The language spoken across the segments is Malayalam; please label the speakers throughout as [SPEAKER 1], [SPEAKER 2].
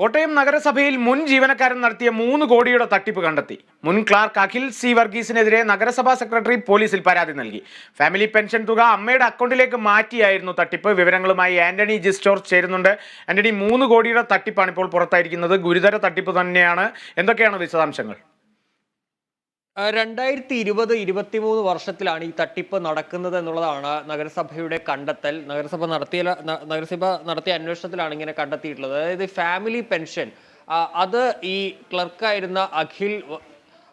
[SPEAKER 1] കോട്ടയം നഗരസഭയിൽ മുൻ ജീവനക്കാരൻ നടത്തിയ മൂന്ന് കോടിയുടെ തട്ടിപ്പ് കണ്ടെത്തി. മുൻ ക്ലാർക്ക് അഖിൽ സി വർഗീസിനെതിരെ നഗരസഭാ സെക്രട്ടറി പോലീസിൽ പരാതി നൽകി. ഫാമിലി പെൻഷൻ തുക അമ്മയുടെ അക്കൗണ്ടിലേക്ക് മാറ്റിയായിരുന്നു തട്ടിപ്പ്. വിവരങ്ങളുമായി ആന്റണി ജിസ്റ്റോർ ചേരുന്നുണ്ട്. ആന്റണി മൂന്ന് കോടിയുടെ തട്ടിപ്പാണ് ഇപ്പോൾ പുറത്തായിരിക്കുന്നത്. ഗുരുതര തട്ടിപ്പ് തന്നെയാണ്. എന്തൊക്കെയാണ് വിശദാംശങ്ങൾ?
[SPEAKER 2] രണ്ടായിരത്തി ഇരുപത് ഇരുപത്തിമൂന്ന് വർഷത്തിലാണ് ഈ തട്ടിപ്പ് നടക്കുന്നത് എന്നുള്ളതാണ് നഗരസഭയുടെ കണ്ടെത്തൽ. നഗരസഭ നടത്തിയ നഗരസഭ നടത്തിയ അന്വേഷണത്തിലാണ് ഇങ്ങനെ കണ്ടെത്തിയിട്ടുള്ളത്. അതായത് ഫാമിലി പെൻഷൻ. അത് ഈ ക്ലർക്കായിരുന്ന അഖിൽ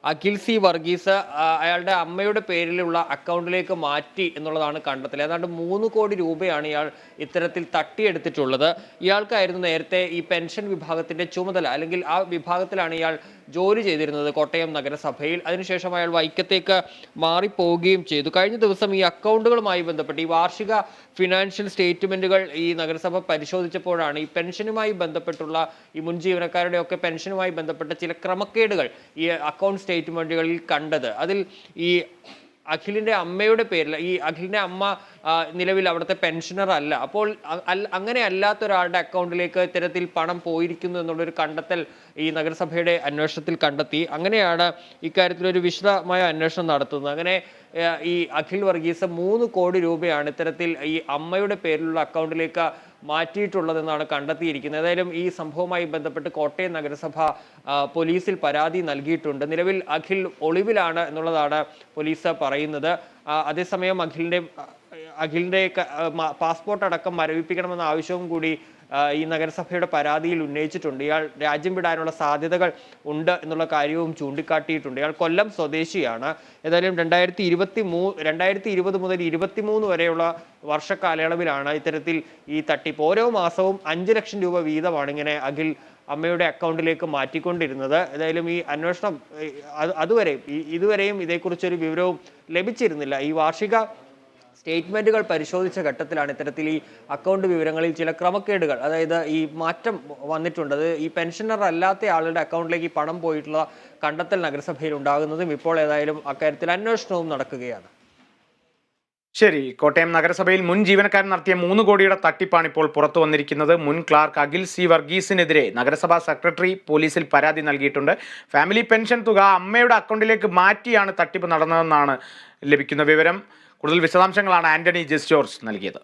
[SPEAKER 2] അഖിൽ സി വർഗീസ് അയാളുടെ അമ്മയുടെ പേരിലുള്ള അക്കൗണ്ടിലേക്ക് മാറ്റി എന്നുള്ളതാണ് കണ്ടെത്തൽ. ഏതാണ്ട് മൂന്ന് കോടി രൂപയാണ് ഇയാൾ ഇത്തരത്തിൽ തട്ടിയെടുത്തിട്ടുള്ളത്. ഇയാൾക്കായിരുന്നു നേരത്തെ ഈ പെൻഷൻ വിഭാഗത്തിന്റെ ചുമതല അല്ലെങ്കിൽ ആ വിഭാഗത്തിലാണ് ഇയാൾ ജോലി ചെയ്തിരുന്നത് കോട്ടയം നഗരസഭയിൽ. അതിനുശേഷം അയാൾ വൈക്കത്തേക്ക് മാറിപ്പോവുകയും ചെയ്തു. കഴിഞ്ഞ ദിവസം ഈ അക്കൗണ്ടുകളുമായി ബന്ധപ്പെട്ട് ഈ വാർഷിക ഫിനാൻഷ്യൽ സ്റ്റേറ്റ്മെന്റുകൾ ഈ നഗരസഭ പരിശോധിച്ചപ്പോഴാണ് ഈ പെൻഷനുമായി ബന്ധപ്പെട്ടുള്ള ഈ മുൻ ജീവനക്കാരുടെ ഒക്കെ പെൻഷനുമായി ബന്ധപ്പെട്ട ചില ക്രമക്കേടുകൾ ഈ അക്കൗണ്ട് സ്റ്റേറ്റ്മെന്റുകളിൽ കണ്ടത്. അതിൽ ഈ അഖിലിന്റെ അമ്മയുടെ പേരിൽ ഈ അഖിലിന്റെ അമ്മ നിലവിൽ അവിടുത്തെ പെൻഷനർ അല്ല. അപ്പോൾ അങ്ങനെ അല്ലാത്ത ഒരാളുടെ അക്കൗണ്ടിലേക്ക് ഇത്തരത്തിൽ പണം പോയിരിക്കുന്നു എന്നുള്ളൊരു കണ്ടെത്തൽ ഈ നഗരസഭയുടെ അന്വേഷണത്തിൽ കണ്ടെത്തി. അങ്ങനെയാണ് ഇക്കാര്യത്തിൽ ഒരു വിശദമായ അന്വേഷണം നടത്തുന്നത്. അങ്ങനെ ഈ അഖിൽ വർഗീസ് മൂന്ന് കോടി രൂപയാണ് ഇത്തരത്തിൽ ഈ അമ്മയുടെ പേരിലുള്ള അക്കൗണ്ടിലേക്ക് മാറ്റിയിട്ടുള്ളതെന്നാണ് കണ്ടെത്തിയിരിക്കുന്നത്. ഏതായാലും ഈ സംഭവവുമായി ബന്ധപ്പെട്ട് കോട്ടയം നഗരസഭ പോലീസിൽ പരാതി നൽകിയിട്ടുണ്ട്. നിലവിൽ അഖിൽ ഒളിവിലാണ് എന്നുള്ളതാണ് പോലീസ് പറയുന്നത്. അതേസമയം ആ, മ- പാസ്പോർട്ട് അടക്കം മരവിപ്പിക്കണമെന്ന ആവശ്യവും കൂടി ഈ നഗരസഭയുടെ പരാതിയിൽ ഉന്നയിച്ചിട്ടുണ്ട്. ഇയാൾ രാജ്യം വിടാനുള്ള സാധ്യതകൾ ഉണ്ട് എന്നുള്ള കാര്യവും ചൂണ്ടിക്കാട്ടിയിട്ടുണ്ട്. ഇയാൾ കൊല്ലം സ്വദേശിയാണ്. ഏതായാലും രണ്ടായിരത്തി ഇരുപത്തി മൂ രണ്ടായിരത്തി ഇരുപത് മുതൽ ഇരുപത്തിമൂന്ന് വരെയുള്ള വർഷക്കാലയളവിലാണ് ഇത്തരത്തിൽ ഈ തട്ടിപ്പ്. ഓരോ മാസവും അഞ്ച് ലക്ഷം രൂപ വീതമാണ് ഇങ്ങനെ അഖിൽ അമ്മയുടെ അക്കൗണ്ടിലേക്ക് മാറ്റിക്കൊണ്ടിരുന്നത്. ഏതായാലും ഈ അന്വേഷണം അതുവരെയും ഇതുവരെയും ഇതേക്കുറിച്ചൊരു വിവരവും ലഭിച്ചിരുന്നില്ല. ഈ വാർഷിക സ്റ്റേറ്റ്മെന്റുകൾ പരിശോധിച്ച ഘട്ടത്തിലാണ് ഇത്തരത്തിൽ ഈ അക്കൗണ്ട് വിവരങ്ങളിൽ ചില ക്രമക്കേടുകൾ. അതായത് ഈ മാറ്റം വന്നിട്ടുണ്ട്. അത് ഈ പെൻഷനർ അല്ലാത്ത ആളുടെ അക്കൗണ്ടിലേക്ക് പണം പോയിട്ടുള്ള കണ്ടെത്തൽ നഗരസഭയിൽ ഉണ്ടാകുന്നതും ഇപ്പോൾ ഏതായാലും അക്കാര്യത്തിൽ അന്വേഷണവും നടക്കുകയാണ്.
[SPEAKER 1] ശരി. കോട്ടയം നഗരസഭയിൽ മുൻ ജീവനക്കാരൻ നടത്തിയ മൂന്ന് കോടിയുടെ തട്ടിപ്പാണ് ഇപ്പോൾ പുറത്തു വന്നിരിക്കുന്നത്. മുൻ ക്ലാർക്ക് അഖിൽ സി വർഗീസിനെതിരെ നഗരസഭാ സെക്രട്ടറി പോലീസിൽ പരാതി നൽകിയിട്ടുണ്ട്. ഫാമിലി പെൻഷൻ തുക അമ്മയുടെ അക്കൗണ്ടിലേക്ക് മാറ്റിയാണ് തട്ടിപ്പ് നടന്നതെന്നാണ് ലഭിക്കുന്ന വിവരം. കൂടുതൽ വിശദാംശങ്ങളാണ് ആന്റണി ജെസ് ജോർജ് നൽകിയത്.